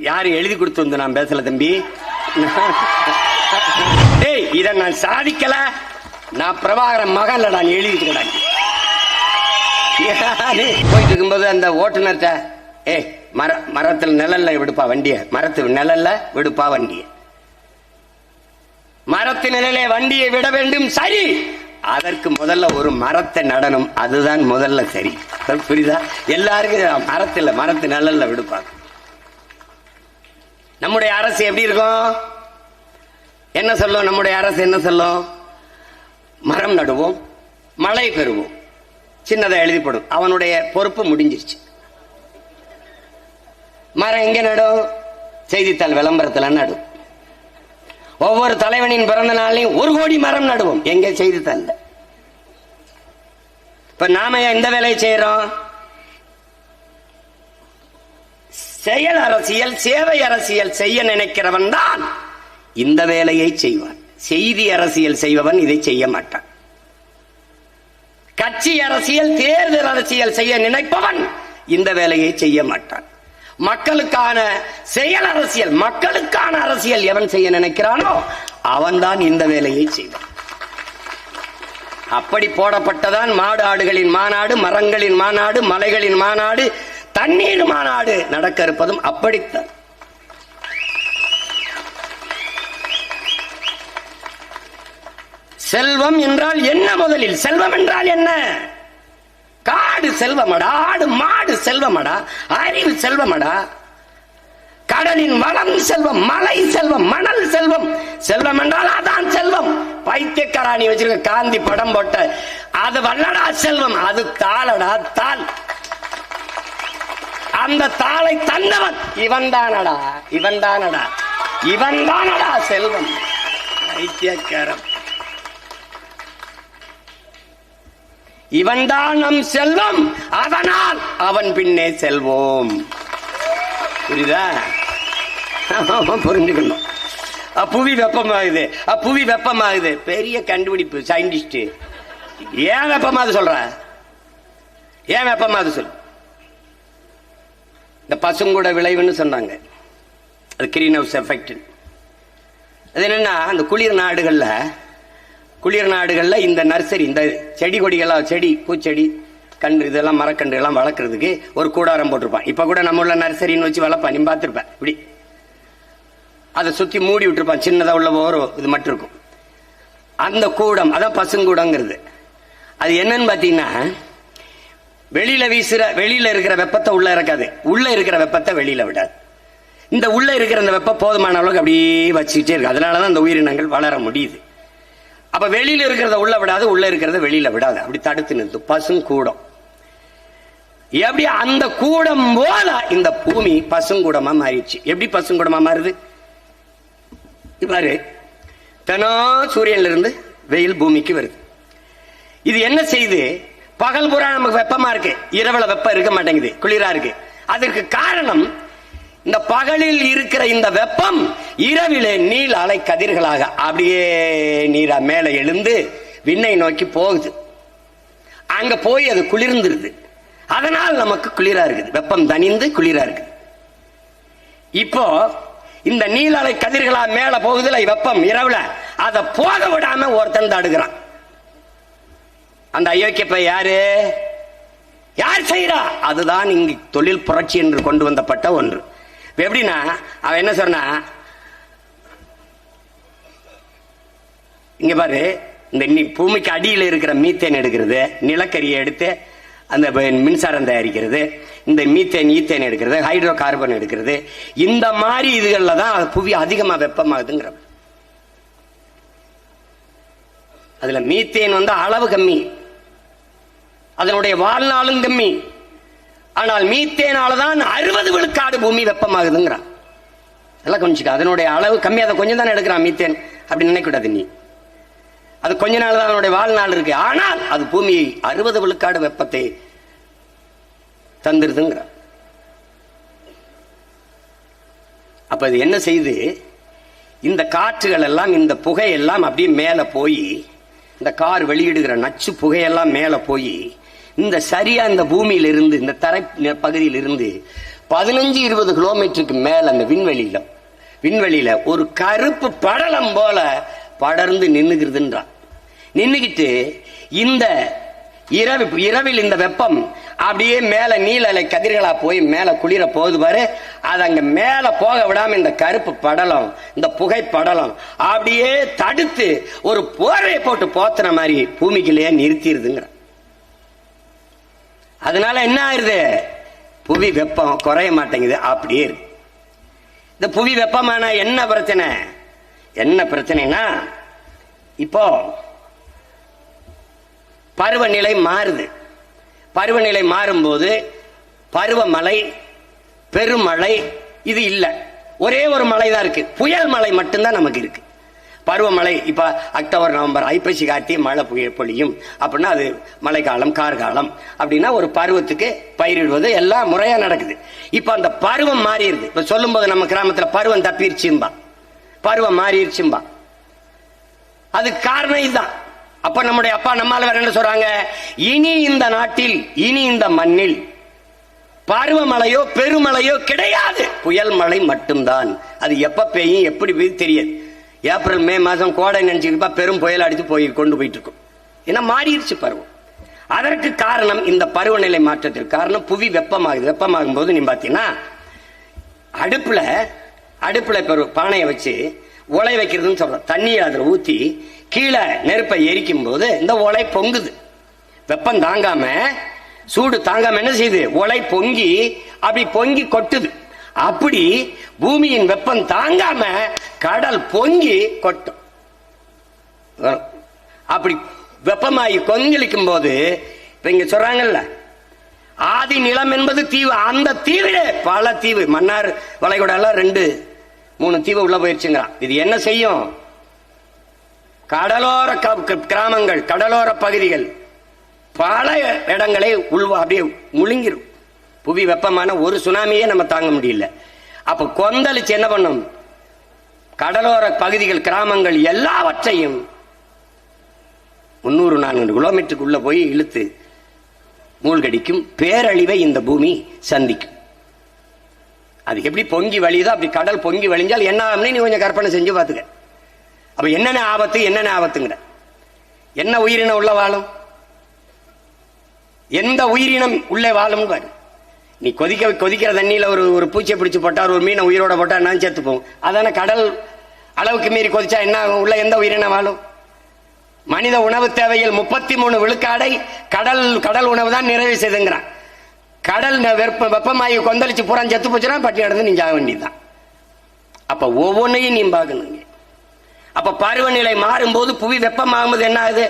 யாரு எழுதி கொடுத்து வந்து நான் பேசல தம்பி? டேய் இத நான் சாதிக்கல. நான் பிரபாகரன் மகன்ல நான் எழுதிட்டு கிடக்கு போயிட்டு இருக்கும்போது அந்த ஓட்டுநர்கிட்ட ஏ மர மரத்தில் நிழல்ல விடுப்பா வண்டிய. மரத்து நிழல்ல விடுப்பா வண்டிய. மரத்து நிழலே வண்டியை விட வேண்டும் சரி. அதற்கு முதல்ல ஒரு மரத்தை நடனம் அதுதான் முதல்ல சரி. புரியுதா? எல்லாருக்கும் மரத்துல மரத்து நிழல்ல விடுப்பாங்க நம்முடைய அரசு எப்படி இருக்கும்? என்ன சொல்லும்? நம்முடைய அரசு என்ன சொல்லும்? மரம் நடுவோம் மழை பெறுவோம். சின்னதா எழுதிப்படும். அவனுடைய பொறுப்பு முடிஞ்சிருச்சு. மரம் எங்க நடும்? செய்தித்தாள் விளம்பரத்தில் நடும். ஒவ்வொரு தலைவனின் பிறந்த நாளையும் ஒரு கோடி மரம் நடுவோம். எங்க செய்தித்தாள் இப்ப நாம ஏன் இந்த வேலையை செய்யறோம்? செயல் அரசியல் சேவை அரசியல் செய்ய நினைக்கிறவன் தான் இந்த வேலையை செய்வான். செய்தி அரசியல் செய்பவன் இதை செய்ய மாட்டான். கட்சி அரசியல் தேர்தல் அரசியல் செய்ய நினைப்பவன் இந்த வேலையை செய்ய மாட்டான். மக்களுக்கான செயல் அரசியல் மக்களுக்கான அரசியல் எவன் செய்ய நினைக்கிறானோ அவன்தான் இந்த வேலையை செய்வான். அப்படி போடப்பட்டதான் மாடு ஆடுகளின் மாநாடு மரங்களின் மாநாடு மலைகளின் மாநாடு தண்ணீர் மாநாடு நடக்க இருப்பதும் அப்படித்தான் செல்வம் என்றால் என்ன முதலில்? செல்வம் என்றால் என்ன? காடு செல்வமடா ஆடு மாடு செல்வமடா அறிவு செல்வமடா கடலின் வளம் செல்வம் மலை செல்வம் மணல் செல்வம். செல்வம் என்றால் அதான் செல்வம். பைத்தியக்காராணி வச்சிருக்க காந்தி படம் போட்ட அது வல்லடா செல்வம் அது தாளடா தாள். அந்த தாளை தந்தவன் இவன் தானடா இவன் தானடா இவன் தானடா செல்வம் பைத்தியக்காரன். இவன்தான் நம் செல்வம் அதனால் அவன் பின்னே செல்வோம். புரியுதா? புரிஞ்சுக்கணும். புவி வெப்பமாகுது புவி வெப்பமாகுது. பெரிய கண்டுபிடிப்பு சயின்டிஸ்ட் ஏன் வெப்பமாகுது சொல்ற? ஏன் வெப்பமாகுது சொல் இந்த பசுங்கூட விளைவுன்னு சொன்னாங்க. அது கிரீன் ஹவுஸ் எஃபெக்ட் அது என்னன்னா அந்த குளிர் நாடுகளில் குளிர் நாடுகளில் இந்த நர்சரி இந்த செடி கொடிகள்லாம் செடி பூச்செடி கன்று இதெல்லாம் மரக்கன்று எல்லாம் ஒரு கூடாரம் போட்டிருப்பான். இப்போ கூட நம்ம உள்ள நர்சரின்னு வச்சு வளர்ப்பான். நீ பார்த்துருப்பேன் இப்படி. அதை சுற்றி மூடி விட்டுருப்பான். சின்னதாக உள்ள ஒரு இது மட்டும் இருக்கும். அந்த கூடம் அதான் பசுங்கூடங்கிறது. அது என்னன்னு பார்த்தீங்கன்னா வெளியில வீசுற வெளியில இருக்கிற வெப்பத்தை உள்ள இறக்காது. உள்ள இருக்கிற வெப்பத்தை வெளியில விடாது. இந்த உள்ள இருக்கிற அந்த வெப்பம் போதுமான அளவுக்கு அப்படியே வச்சுக்கிட்டே இருக்கு. அதனாலதான் அந்த உயிரினங்கள் வளர முடியுது. அப்ப வெளியில இருக்கிறத உள்ள விடாது உள்ள இருக்கிறத வெளியில விடாது. அப்படி தடுத்து நிறுத்தும் பசுங்கூடம் எப்படி அந்த கூடம் போல இந்த பூமி பசுங்கூடமா மாறிடுச்சு. எப்படி பசுங்கூடமா மாறுது? பாரு. தினம் சூரியன்ல இருந்து வெயில் பூமிக்கு வருது. இது என்ன செய்யுது பகல் பூரா நமக்கு வெப்பமா இருக்கு. இரவுல வெப்பம் இருக்க மாட்டேங்குது. குளிரா இருக்கு. அதற்கு காரணம் இந்த பகலில் இருக்கிற இந்த வெப்பம் இரவிலே நீல் அலை கதிர்களாக அப்படியே நீரா மேலே எழுந்து விண்ணை நோக்கி போகுது. அங்க போய் அது குளிர்ந்துருது. அதனால் நமக்கு குளிரா இருக்குது. வெப்பம் தணிந்து குளிரா இருக்குது. இப்போ இந்த நீல அலை கதிர்களா மேல போகுதுல வெப்பம் இரவுல. அதை போக விடாம ஒருத்தன் தடுக்கிறான். அந்த அயோக்கிய பை யாரு? யார் செய்யறா அதுதான் இங்கு தொழில் புரட்சி என்று கொண்டு வந்தப்பட்ட ஒன்று. எப்படின்னா அவன் என்ன சொன்னா? இங்க பாரு இந்த பூமிக்கு அடியில் இருக்கிற மீத்தேன் எடுக்கிறது நிலக்கரியை எடுத்து அந்த மின்சாரம் தயாரிக்கிறது இந்த மீத்தேன் ஈத்தேன் எடுக்கிறது ஹைட்ரோ கார்பன் எடுக்கிறது இந்த மாதிரி இதுகளில் தான் புவி அதிகமா வெப்பமாகுதுங்கிற அதுல மீத்தேன் வந்து அளவு கம்மி. அதனுடைய வாழ்நாளும் கம்மி. ஆனால் மீத்தேனால தான் அறுபது விழுக்காடு பூமி வெப்பமாகுதுங்கிறான். எல்லாம் கொஞ்சம் அதனுடைய அளவு கம்மி அதை கொஞ்சம் தானே எடுக்கிறான் மீத்தேன் அப்படின்னு நினைக்கூடாது நீ. அது கொஞ்ச நாள் தான் அதனுடைய வாழ்நாள் இருக்கு. ஆனால் அது பூமியை அறுபது விழுக்காடு வெப்பத்தை தந்துருதுங்கிற அப்ப இது என்ன செய்யுது இந்த காற்றுகள் எல்லாம் இந்த புகையெல்லாம் அப்படியே மேல போய் இந்த கார் வெளியிடுகிற நச்சு புகையெல்லாம் மேல போய் இந்த சரியா இந்த பூமியில இருந்து இந்த தரை பகுதியில் இருந்து பதினஞ்சு இருபது கிலோமீட்டருக்கு மேல அந்த விண்வெளியில விண்வெளியில ஒரு கருப்பு படலம் போல படர்ந்து நின்னுகிறதுன்றான். நின்னுகிட்டு இந்த இரவு இரவில் இந்த வெப்பம் அப்படியே மேல நீல அலை கதிர்களா போய் மேல குளிர போகுது பாரு. அது அங்க மேல போக விடாம இந்த கருப்பு படலம் இந்த புகை படலம் அப்படியே தடுத்து ஒரு போர்வை போட்டு போத்துன மாதிரி பூமிக்குள்ளேயே நிறுத்திடுதுங்கிறான். அதனால என்ன ஆயிருது? புவி வெப்பம் குறைய மாட்டேங்குது. அப்படியே இருக்கு. இந்த புவி வெப்பமான என்ன பிரச்சனை? என்ன பிரச்சனைனா இப்போ பருவநிலை மாறுது. பருவநிலை மாறும்போது பருவமழை பெருமழை இது இல்லை. ஒரே ஒரு மழை தான் இருக்கு. புயல் மழை மட்டும்தான் நமக்கு இருக்கு. பருவமழை இப்ப அக்டோபர் நவம்பர் ஐப்பசி கார்த்திகை மழை புயல் பொழியும். அப்படின்னா அது மழைக்காலம் கார்காலம். அப்படின்னா ஒரு பருவத்துக்கு பயிரிடுவது எல்லாம் முறையா நடக்குது. இப்ப அந்த பருவம் மாறிடுது. இப்ப சொல்லும்போது நம்ம கிராமத்துல பருவம் தப்பிருச்சும்பா. பருவம் மாறிடுச்சும்பா. அதுக்கு காரணம் இதுதான். அப்ப நம்முடைய அப்பா நம்மால வேற என்ன சொல்றாங்க? இனி இந்த நாட்டில் இனி இந்த மண்ணில் பருவமழையோ பெருமழையோ கிடையாது. புயல் மழை மட்டும்தான். அது எப்ப பெய்யும் எப்படி பெய்யும் தெரியாது. ஏப்ரல் மே மாதம் கோடை நினைச்சுக்கப்பா பெரும் புயல் அடித்து போய் கொண்டு போயிட்டு இருக்கும் ஏன்னா மாறிடுச்சு பருவம். அதற்கு காரணம் இந்த பருவநிலை மாற்றத்திற்கு காரணம் புவி வெப்பமாகுது. வெப்பமாகும் போது நீ பார்த்தீங்கன்னா அடுப்பில் அடுப்பில் பெரு பானையை வச்சு உலை வைக்கிறதுன்னு சொல்கிறோம் தண்ணியை அதில் ஊற்றி கீழே நெருப்பை எரிக்கும் போது இந்த உலை பொங்குது. வெப்பம் தாங்காம சூடு தாங்காம என்ன செய்யுது? உலை பொங்கி அப்படி பொங்கி கொட்டுது. அப்படி பூமியின் வெப்பம் தாங்காம கடல் பொங்கி கொட்டும். அப்படி வெப்பமாகி கொந்தளிக்கும் போது இப்ப இங்க சொல்றாங்கல்ல ஆதி நிலம் என்பது தீவு. அந்த தீவிலே பல தீவு. மன்னார் வளைகுடால ரெண்டு மூணு தீவு உள்ள போயிருச்சுங்கிறான் இது என்ன செய்யும்? கடலோர க- கிராமங்கள் கடலோர பகுதிகள் பல இடங்களை உள்வா அப்படியே முழுங்கிரும். புவி வெப்பமான ஒரு சுனாமியே நம்ம தாங்க முடியல. அப்ப கொந்தளிச்சு என்ன பண்ணும்? கடலோர பகுதிகள் கிராமங்கள் எல்லாவற்றையும் முன்னூறு நானூறு கிலோமீட்டருக்குள்ள போய் இழுத்து மூழ்கடிக்கும் பேரழிவை இந்த பூமி சந்திக்கும். அது எப்படி பொங்கி வழியுதோ அப்படி கடல் பொங்கி வழிஞ்சால் என்ன ஆகும்னு நீ கொஞ்சம் கற்பனை செஞ்சு பாத்துக்க அப்ப என்னென்ன ஆபத்து என்னென்ன ஆபத்துங்கிற. என்ன உயிரினம் உள்ள வாழும்? எந்த உயிரினம் உள்ளே வாழும் பாரு. நீ கொதிக்க கொதிக்கிற தண்ணியில ஒரு ஒரு பூச்சியை பிடிச்சு போட்டா ஒரு மீனை உயிரோட போட்டா நான் செத்துப்போம். அதான கடல் அளவுக்கு மீறி கொதிச்சா என்ன ஆகும்? உள்ள எந்த உயிரினம் வாழும்? மனித உணவு தேவையில் முப்பத்தி மூணு விழுக்காடை கடல் கடல் உணவு தான் நிறைவு செய்துங்கிறான். கடல் வெப்ப வெப்பமாயி கொந்தளிச்சு புறம் செத்து போச்சுன்னா பட்டி நடந்து நீ சாக வேண்டியதுதான். அப்ப ஒவ்வொன்றையும் நீ பார்க்கணுங்க. அப்ப பருவநிலை மாறும்போது புவி வெப்பமாகும்போது என்ன ஆகுது?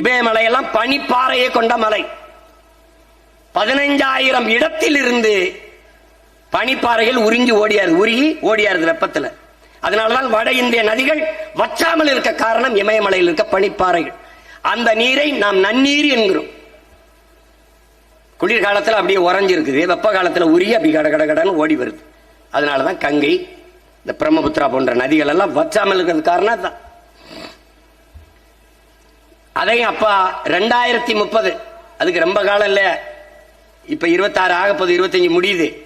இமயமலையெல்லாம் பனிப்பாறையை கொண்ட மலை. பதினைஞ்சாயிரம் இடத்தில் இருந்து பனிப்பாறைகள் உறிஞ்சி ஓடியாரு உருகி ஓடியாருது வெப்பத்துல. அதனாலதான் வட இந்திய நதிகள் வற்றாமல் இருக்க காரணம் இமயமலையில் இருக்க பனிப்பாறைகள். அந்த நீரை நாம் நன்னீர் என்கிறோம். குளிர்காலத்தில் அப்படியே உறைஞ்சிருக்குது வெப்ப காலத்தில் உருகி அப்படி கட கட கடன்னு ஓடி வருது. அதனால தான் கங்கை இந்த பிரம்மபுத்திரா போன்ற நதிகள் எல்லாம் வற்றாமல் இருக்கிறது காரணம் தான் அதையும் அப்பா ரெண்டாயிரத்தி முப்பது அதுக்கு ரொம்ப காலம் இல்லை இப்ப இருபத்தாறு ஆக போது இருபத்தஞ்சு முடியுது.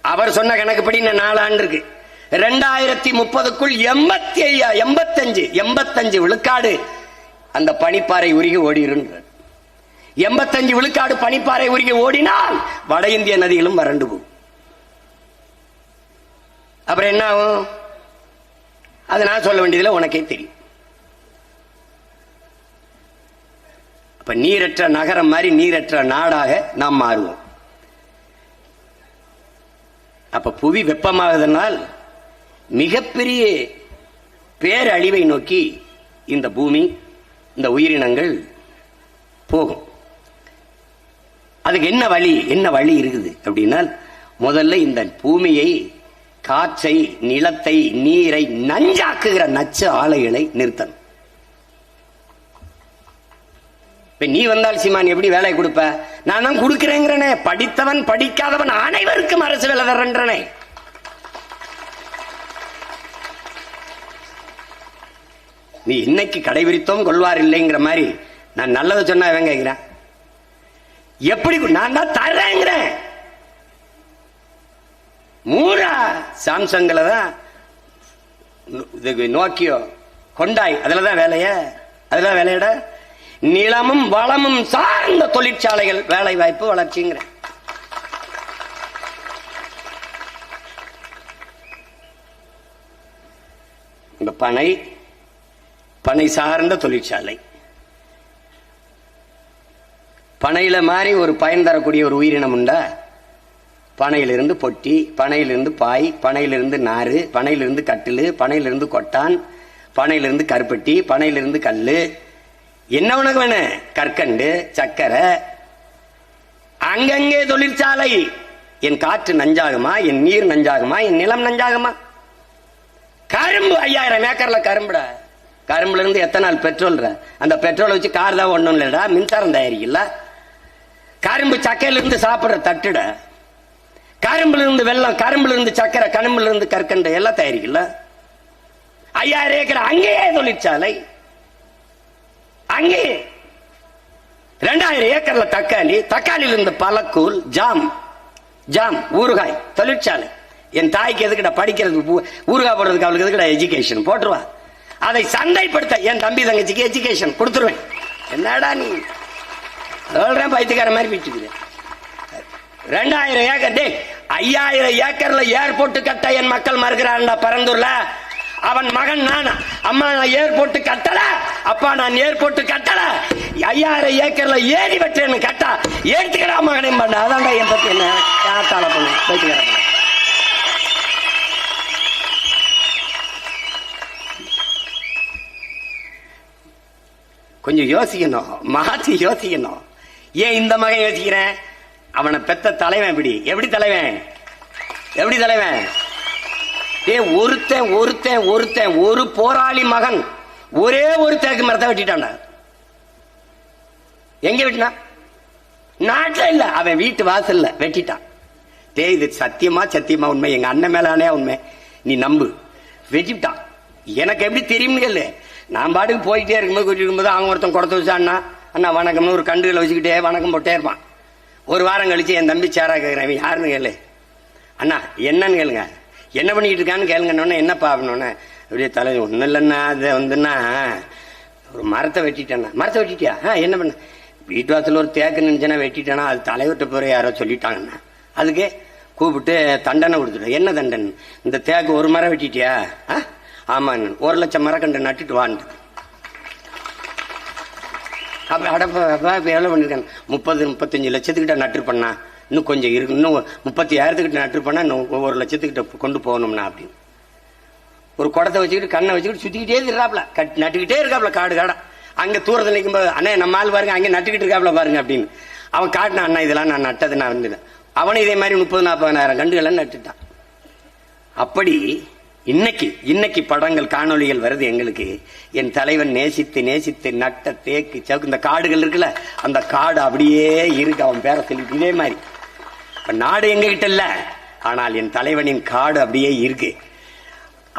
அவர் சொன்ன கணக்குப்படி இன்னும் நாலு ஆண்டு இருக்கு. ரெண்டாயிரத்தி முப்பதுக்குள் எண்பத்தி ஐயா எண்பத்தஞ்சு எண்பத்தஞ்சு விழுக்காடு அந்த பனிப்பாறை உருகி ஓடிருன்றார். எண்பத்தஞ்சு விழுக்காடு பனிப்பாறை உருகி ஓடினால் வட இந்திய நதிகளும் வறண்டு போகும். அப்புறம் என்ன ஆகும்? அது நான் சொல்ல வேண்டியதுல உனக்கே தெரியும். அப்ப நீரற்ற நகரம் மாதிரி நீரற்ற நாடாக நாம் மாறுவோம். அப்ப புவி வெப்பமாகுதனால் மிகப்பெரிய பேரழிவை நோக்கி இந்த பூமி இந்த உயிரினங்கள் போகும். அதுக்கு என்ன வழி என்ன வழி இருக்குது அப்படின்னா முதல்ல இந்த பூமியை காற்றை நிலத்தை நீரை நஞ்சாக்குகிற நச்சு ஆலைகளை நிறுத்தணும். இப்ப நீ வந்தால் சீமான் எப்படி வேலை கொடுப்ப? நான் தான் கொடுக்கிறேங்கிறனே. படித்தவன் படிக்காதவன் அனைவருக்கும் அரசு வேலை தர்றேன்றனே. நீ இன்னைக்கு கடைபிடித்தோம் கொள்வார் இல்லைங்கிற மாதிரி நான் நல்லதை சொன்னா இவன் கேட்கிறேன் எப்படி நான் தான் தர்றேங்கிறேன். சாம்சங்ல தான் இது நோக்கியோ கொண்டாய் அதுல தான் வேலைய. அதுல வேலையிட. நிலமும் வளமும் சார்ந்த தொழிற்சாலைகள் வேலை வாய்ப்பு வளர்ச்சிங்கிற. இந்த பனை பனை சார்ந்த தொழிற்சாலை. பனையில மாதிரி ஒரு பயன் தரக்கூடிய ஒரு உயிரினம் உண்டா? பனையிலிருந்து பொட்டி பனையிலிருந்து பாய் பனையிலிருந்து நாறு பனையிலிருந்து கட்டிலு பனையிலிருந்து கொட்டான் பனையிலிருந்து கருப்பட்டி பனையிலிருந்து கல்லு என்ன உனக்கு வேணும்? கற்கண்டு சக்கரை. அங்கங்கே தொழிற்சாலை. என் காற்று நஞ்சாகுமா? என் நீர் நஞ்சாகுமா? என் நிலம் நஞ்சாகுமா? கரும்பு ஐயாயிரம் ஏக்கர்ல கரும்புடா. கரும்புல இருந்து எத்தனை நாள் பெட்ரோல் அந்த பெட்ரோலை வச்சு கார் தான் ஒண்ணும் இல்லடா. மின்சாரம் தயாரிக்கல. கரும்பு சக்கையிலிருந்து சாப்பிட்ற சாப்பிடுற தட்டுட. கரும்புல இருந்து வெள்ளம் கரும்புல இருந்து சக்கரை கரும்புல இருந்து கற்கண்டு எல்லாம் தயாரிக்கல. ஐயாயிரம் ஏக்கர் அங்கேயே தொழிற்சாலை. அங்கே ரெண்டாயிரம் ஏக்கர்ல தக்காளி தக்காளியில் இருந்த பழக்கூழ் ஜாம் ஜாம் ஊறுகாய் தொழிற்சாலை. என் தாய்க்கு எதுக்கிட்ட படிக்கிறது ஊறுகாய் போடுறதுக்கு அவளுக்கு எதுக்கிட்ட எஜுகேஷன் போட்டுருவா. அதை சந்தைப்படுத்த என் தம்பி தங்கச்சிக்கு எஜுகேஷன் கொடுத்துருவேன். என்னடா நீ? சொல்றேன் பைத்தியக்கார மாதிரி பிடிச்சிக்கிறேன் ரெண்டாயிரம் ஏக்கர் டே ஐயாயிரம் ஏக்கர்ல ஏர்போர்ட் கட்ட என் மக்கள் மறுக்கிறான்டா பரந்தூர்ல. அவன் மகன் நான்? அம்மா நான் ஏர்போர்ட் கட்டல. அப்பா நான் ஏர்போர்ட் கட்டல. ஐயாயிரம் ஏக்கர்ல ஏறி வெட்டேன்னு கட்டா. ஏத்துக்கிறா மகனே பண்ண அதான்டா என் பத்தி என்ன? காத்தால பண்ண போயிட்டு கொஞ்சம் யோசிக்கணும். மாத்தி யோசிக்கணும். ஏன் இந்த மகன் யோசிக்கிறேன்? அவனை பெத்த தலைவன் இப்படி. எப்படி தலைவன்? எப்படி தலைவன்? ஏ ஒருத்தன் ஒருத்தன் ஒருத்தன். ஒரு போராளி மகன். ஒரே ஒரு தேக்கு மரத்தை வெட்டிட்டான் எங்க வெட்டினா நாட்டில் இல்ல. அவன் வீட்டு வாசல்ல வெட்டிட்டான். டே இது சத்தியமா சத்தியமா உண்மை. எங்க அண்ணன் மேலானே உண்மை. நீ நம்பு. வெட்டிட்டான் எனக்கு எப்படி தெரியும்னு கேளு. நான் பாட்டுக்கு போயிட்டே இருக்கும்போது கூட்டிட்டு இருக்கும்போது அவங்க ஒருத்தன் கொடுத்து வச்சா அண்ணா அண்ணா வணக்கம்னு ஒரு கண்டுகளை வச்சுக்கிட்டே வணக்கம் போட்டே இருப்பான். ஒரு வாரம் கழிச்சு என் தம்பி சேரா கேட்கிறேன் யாருன்னு கேளு. அண்ணா என்னன்னு கேளுங்க. என்ன பண்ணிக்கிட்டு இருக்கான்னு கேளுங்கன்னு என்னப்பா அப்படின்னோடனே அப்படியே தலை ஒன்றும் இல்லைன்னா அது வந்துன்னா ஒரு மரத்தை வெட்டிட்டேன்னா மரத்தை வெட்டிட்டியா? ஆ என்ன பண்ண? வீட்டு வாசல் ஒரு தேக்கு நினைச்சேன்னா வெட்டிட்டேன்னா அது தலைவர்கிட்ட போகிற யாரோ சொல்லிட்டாங்கண்ணா. அதுக்கு கூப்பிட்டு தண்டனை கொடுத்துட்டேன் என்ன தண்டனை? இந்த தேக்கு ஒரு மரம் வெட்டிட்டியா? ஆ? ஆமாங்க ஒரு லட்சம் மரக்கண்டு நட்டுட்டு வான்ட்டு. அப்போ அடப்பா இப்போ எவ்வளோ பண்ணியிருக்கேன் முப்பது முப்பத்தஞ்சு லட்சத்துக்கிட்ட நட்டு பண்ணா. இன்னும் கொஞ்சம் இருக்கு. இன்னும் முப்பத்தி ஆயிரத்துக்கிட்ட நட்டு பண்ணா இன்னும் ஒரு லட்சத்துக்கிட்ட கொண்டு போகணும்னா அப்படின்னு. ஒரு குடத்தை வச்சுக்கிட்டு கண்ணை வச்சுக்கிட்டு சுத்திக்கிட்டே இருக்காப்ல. கட் நட்டுக்கிட்டே இருக்காப்ல காடு காடா. அங்க தூரத்தில் நிற்கும்போது அண்ணே நம்ம ஆள் பாருங்க அங்கே நட்டுக்கிட்டு இருக்காப்ல பாருங்க அப்படின்னு. அவன் காட்டினா அண்ணா இதெல்லாம் நான் நட்டது நான் வந்து அவனும் இதே மாதிரி முப்பது நாற்பதாயிரம் கண்டுகள் நட்டுட்டான். அப்படி இன்னைக்கு இன்னைக்கு படங்கள் காணொளிகள் வருது எங்களுக்கு. என் தலைவன் நேசித்து நேசித்து நட்ட தேக்கு சவுக்கு இந்த காடுகள் இருக்குல்ல அந்த காடு அப்படியே இருக்கு. அவன் பேர சொல்லிட்டு இதே மாதிரி. இப்ப நாடு எங்ககிட்ட இல்லை இல்ல ஆனால் என் தலைவனின் காடு அப்படியே இருக்கு.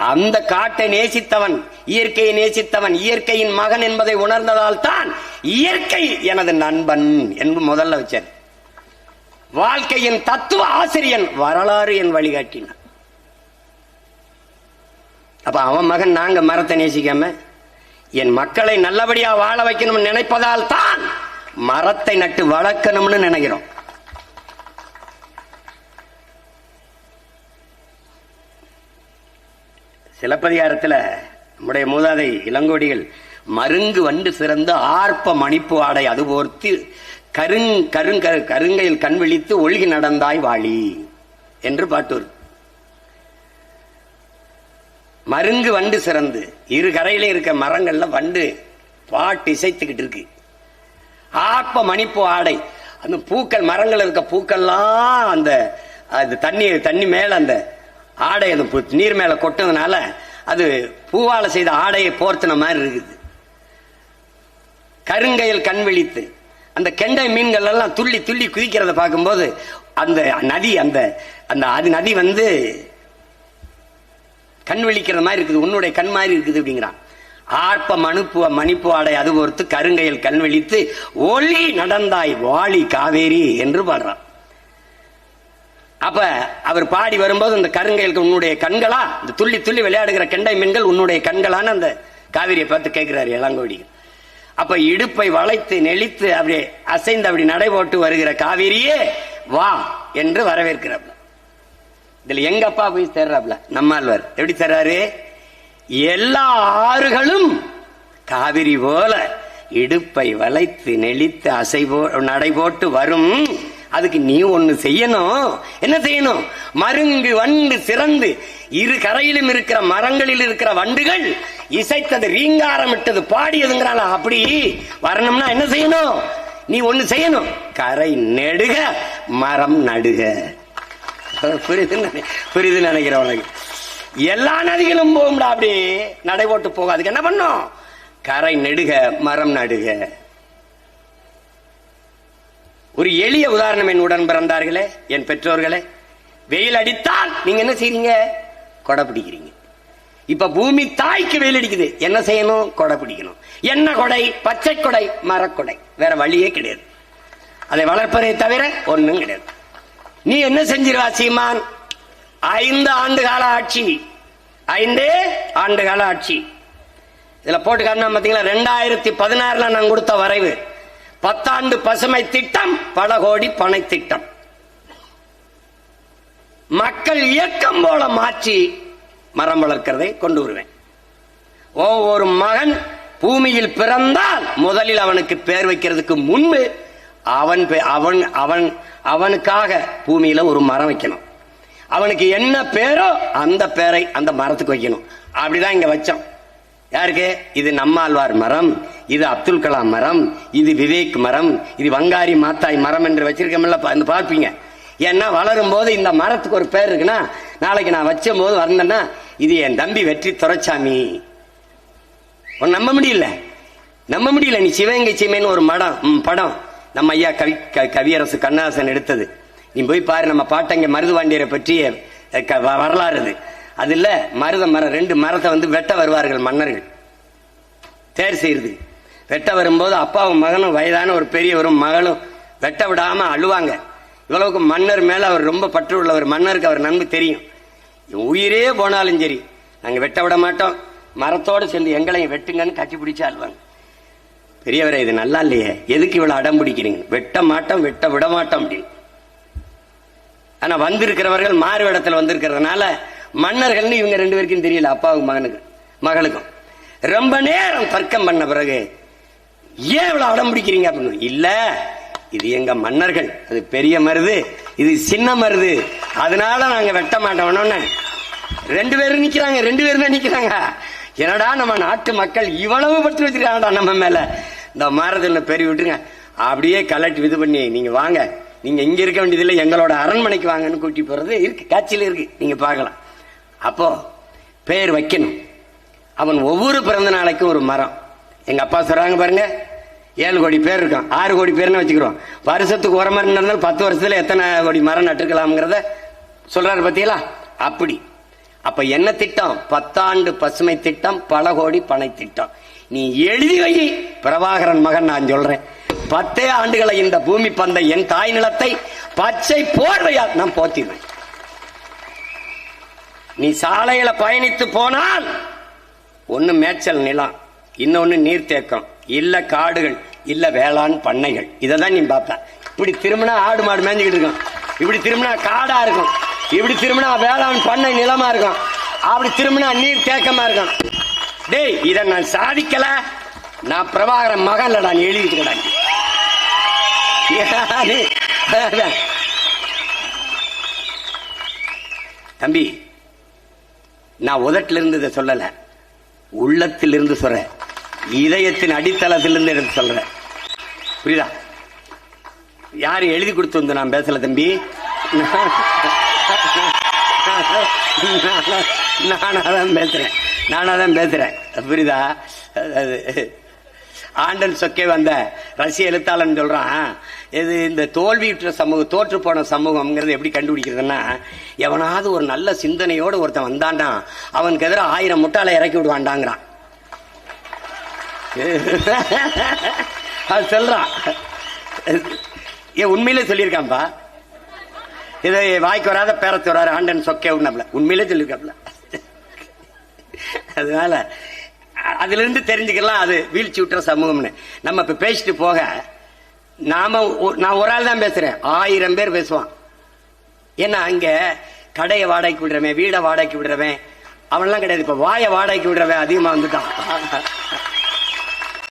அந்த காட்டை நேசித்தவன் இயற்கையை நேசித்தவன் இயற்கையின் மகன் என்பதை உணர்ந்ததால் தான் இயற்கை எனது நண்பன் என்று முதல்ல வச்சார். வாழ்க்கையின் தத்துவ ஆசிரியன் வரலாறு என் வழிகாட்டினான். அப்ப அவன் மகன் நாங்க மரத்தை நேசிக்காம என் மக்களை நல்லபடியா வாழ வைக்கணும்னு நினைப்பதால் தான் மரத்தை நட்டு வளர்க்கணும்னு நினைக்கிறோம். சிலப்பதிகாரத்தில் நம்முடைய மூதாதை இளங்கோடிகள் மருங்கு வண்டு சிறந்து ஆர்ப்ப மணிப்பு ஆடை அது போர்த்து கருங் கருங்க கருங்கையில் கண் விழித்து ஒழுகி நடந்தாய் வாழி என்று பாட்டூர். மருங்கு வண்டு சிறந்து இரு கரையில இருக்க மரங்கள்ல வண்டு பாட்டு இசைத்துக்கிட்டு இருக்கு. ஆர்ப்ப மணிப்பு ஆடை அந்த பூக்கள் மரங்கள் இருக்க பூக்கள்லாம் அந்த அது தண்ணி தண்ணி மேல அந்த ஆடை அது நீர் மேல கொட்டதுனால அது பூவால செய்த ஆடையை போர்த்தின மாதிரி இருக்குது. கருங்கையில் கண் விழித்து அந்த கெண்டை மீன்கள் எல்லாம் துள்ளி துள்ளி குதிக்கிறத பார்க்கும்போது அந்த நதி அந்த அந்த அது நதி வந்து கண் விழிக்கிற மாதிரி இருக்குது. உன்னுடைய கண் மாதிரி இருக்குது அப்படிங்கிறான். ஆர்ப்ப மனுப்புவ மணிப்பு ஆடை அது பொறுத்து கருங்கையில் கண் விழித்து ஒளி நடந்தாய் வாளி காவேரி என்று பாடுறான். அப்ப அவர் பாடி வரும்போது அந்த கருங்கைகளுக்கு உன்னுடைய கண்களா? இந்த துள்ளி துள்ளி விளையாடுகிற கெண்டை மீன்கள் உன்னுடைய கண்களான்னு அந்த காவிரியை பார்த்து கேட்கிறாரு இளங்கோடிகள். அப்ப இடுப்பை வளைத்து நெளித்து அப்படியே அசைந்து அப்படி நடைபோட்டு வருகிற காவிரியே வா என்று வரவேற்கிறாப்ல இதுல எங்க அப்பா போய் சேர்றாப்ல நம்மாழ்வார் எப்படி தர்றாரு எல்லா ஆறுகளும் காவிரி போல இடுப்பை வளைத்து நெளித்து அசைபோ நடைபோட்டு வரும் அதுக்கு நீ ஒண்ணு செய்யணும். என்ன செய்யணும்? மருங்கு வண்டு சிறந்து இரு கரையிலும் இருக்கிற மரங்களில் இருக்கிற வண்டுகள் இசைத்தது ரீங்காரமிட்டது பாடியதுங்கிறாளா? அப்படி வரணும்னா என்ன செய்யணும்? நீ ஒண்ணு செய்யணும். கரை நெடுக மரம் நடுக. புரியுது புரியுது நினைக்கிறேன் உனக்கு. எல்லா நதிகளும் போகும்டா அப்படி நடை போட்டு போகாதுக்கு அதுக்கு என்ன பண்ணும்? கரை நெடுக மரம் நடுக. ஒரு எளிய உதாரணம் என் உடன் பிறந்தார்களே என் பெற்றோர்களே. வெயில் அடித்தால் நீங்க என்ன செய்றீங்க? கொடை பிடிக்கிறீங்க. இப்ப பூமி தாய்க்கு வெயில் அடிக்குது. என்ன செய்யணும்? கொடை பிடிக்கணும். என்ன கொடை? பச்சை கொடை மரக்கொடை. வேற வழியே கிடையாது. அதை வளர்ப்பதை தவிர ஒண்ணும் கிடையாது. நீ என்ன செஞ்சிருவா சீமான்? ஐந்து ஆண்டு கால ஆட்சி. ஐந்தே ஆண்டு கால ஆட்சி. இதுல போட்டு காரணம் பாத்தீங்களா ரெண்டாயிரத்தி பதினாறுல நான் கொடுத்த வரைவு. பத்தாண்டு பசுமை திட்டம் பல கோடி பனை திட்டம். மக்கள் இயக்கம் போல மாற்றி மரம் வளர்க்கிறதை கொண்டு வருவேன். ஒவ்வொரு மகன் பூமியில் பிறந்தால் முதலில் அவனுக்கு பேர் வைக்கிறதுக்கு முன்பு அவன் பே- அவன் அவன் அவனுக்காக பூமியில ஒரு மரம் வைக்கணும். அவனுக்கு என்ன பேரோ அந்த பேரை அந்த மரத்துக்கு வைக்கணும். அப்படிதான் இங்க வச்சோம். யாருக்கு? இது நம்மாழ்வார் மரம் இது அப்துல் கலாம் மரம் இது விவேக் மரம் இது வங்காரி மாத்தாய் மரம் என்று வச்சிருக்கோம்ல பா- பார்ப்பீங்க. ஏன்னா வளரும் போது இந்த மரத்துக்கு ஒரு பேர் இருக்குன்னா நாளைக்கு நான் வச்ச போது வந்தேன்னா இது என் தம்பி வெற்றி துரைச்சாமி. நம்ப முடியல? நம்ப முடியல நீ சிவகங்கை சீமைன்னு ஒரு மடம் ம், படம் நம்ம ஐயா கவி க- கவியரசு கண்ணாசன் எடுத்தது. நீ போய் பாரு நம்ம பாட்டங்க மருதுவாண்டியரை பற்றிய க- வ- வரலாறு அது அதுல மருத மரம் ரெண்டு மரத்தை வந்து வெட்ட வருவார்கள் மன்னர்கள். தேர் செய்யறது. வெட்ட வரும்போது அப்பாவும் மகனும் வயதான ஒரு பெரியவரும் மகளும் வெட்ட விடாம அழுவாங்க. இவ்வளவுக்கு மன்னர் மேல அவர் ரொம்ப பற்று உள்ளவர். மன்னருக்கு அவர் நன்மை தெரியும். உயிரே போனாலும் சரி நாங்க வெட்ட விட மாட்டோம். மரத்தோடு சேர்ந்து எங்களையும் வெட்டுங்கன்னு கட்டி பிடிச்சு அழுவாங்க. பெரியவரே இது நல்லா இல்லையே. எதுக்கு இவ்வளவு அடம் பிடிக்கிறீங்க? வெட்ட மாட்டோம் வெட்ட விட மாட்டோம் அப்படின்னு. ஆனா வந்திருக்கிறவர்கள் மாறு இடத்துல வந்திருக்கிறதுனால மன்னர்கள்னு இவங்க ரெண்டு பேருக்கும் தெரியல அப்பாவுக்கும் மகனுக்கு மகளுக்கும். ரொம்ப நேரம் தர்க்கம் பண்ண பிறகு ஏன் இவ்வளவு அடம் பிடிக்கிறீங்க அப்படின்னு இல்ல இது எங்க மன்னர்கள். அது பெரிய மருது இது சின்ன மருது. அதனால நாங்க வெட்ட மாட்டோம்னு ரெண்டு பேரும் நிக்கிறாங்க ரெண்டு பேரும் தான் நிக்கிறாங்க. என்னடா நம்ம நாட்டு மக்கள் இவ்வளவு பற்று வச்சிருக்காங்கடா நம்ம மேல. இந்த மரத்தில் பெரிய விட்டுருங்க. அப்படியே கலெக்ட் இது பண்ணி நீங்க வாங்க. நீங்க இங்க இருக்க வேண்டியதில்லை எங்களோட அரண்மனைக்கு வாங்கன்னு கூட்டி போறது இருக்கு. காட்சியில இருக்கு. நீங்க பார்க்கலாம். அப்போ பேர் வைக்கணும். அவன் ஒவ்வொரு பிறந்த நாளைக்கும் ஒரு மரம். எங்க அப்பா சொல்றாங்க பாருங்க ஏழு கோடி பேர் இருக்கான். ஆறு கோடி பேர்னு வச்சுக்கிறோம். வருஷத்துக்கு ஒரு மரம் நடந்தாலும் பத்து வருஷத்துல எத்தனை கோடி மரம் நட்டுக்கலாம்ங்கிறத சொல்றாரு பாத்தீங்களா? அப்படி. அப்ப என்ன திட்டம்? பத்தாண்டு பசுமை திட்டம் பல கோடி பனை திட்டம். நீ எழுதி வை பிரபாகரன் மகன் நான் சொல்றேன். பத்தே ஆண்டுகளை இந்த பூமி பந்தை என் தாய் நிலத்தை பச்சை போர்வையால் நான் போத்திடுவேன் நீ சாலையில பயணித்து போனால் ஒன்னு மேய்ச்சல் நிலம் இன்னொன்னு நீர்த்தேக்கம் இல்ல காடுகள் இல்ல வேளாண் பண்ணைகள். இதை தான் நீ பார்ப்ப. இப்படி திரும்பினா ஆடு மாடு மேஞ்சிக்கிட்டு இருக்கும். இப்படி திரும்பினா காடா இருக்கும். இப்படி திரும்பினா வேளாண் பண்ணை நிலமா இருக்கும். அப்படி திரும்பினா நீர் தேக்கமா இருக்கும். டேய் இதை நான் சாதிக்கல. நான் பிரபாகரன் மகன்லடா நான் எழுதிட்டு தம்பி நான் உதட்டிலிருந்து இருந்து இதை சொல்லல. உள்ளத்திலிருந்து சொல்றேன் இதயத்தின் அடித்தளத்திலிருந்து எடுத்து சொல்றேன் புரியுதா? யாரு எழுதி கொடுத்து வந்து நான் பேசல தம்பி? நானாதான் பேசுறேன். நானாதான் பேசுறேன். புரியுதா? அது ஆண்டன் சொக்கே வந்த ரஷ்ய எழுத்தாளன் சொல்றான். இது இந்த தோல்வியுற்ற சமூகம் தோற்று போன சமூகம்ங்கிறது எப்படி கண்டுபிடிக்கிறதுன்னா எவனாவது ஒரு நல்ல சிந்தனையோடு ஒருத்தன் வந்தான்டா அவனுக்கு எதிராக ஆயிரம் முட்டாளை இறக்கி விடுவான்டாங்கிறான். அது சொல்றான். ஏன் உண்மையிலே சொல்லியிருக்கான்பா? இதை வாய்க்கு வராத பேரத்து வராரு ஆண்டன் சொக்கே உண்ணப்ல உண்மையிலே சொல்லியிருக்காப்ல அதனால அதுலேருந்து அதுல இருந்து தெரிஞ்சுக்கலாம் அது வீழ்ச்சி விட்டுற சமூகம்னு. நம்ம இப்ப பேசிட்டு போக நாம நான் ஒரு ஆள் தான் பேசுறேன். ஆயிரம் பேர் பேசுவான். ஏன்னா அங்க கடையை வாடகைக்கு விடுறவன் வீடை வாடகைக்கு விடுறவன் அவன்லாம் கிடையாது. இப்ப வாயை வாடகைக்கு விடுறவன் அதிகமா வந்துட்டான்.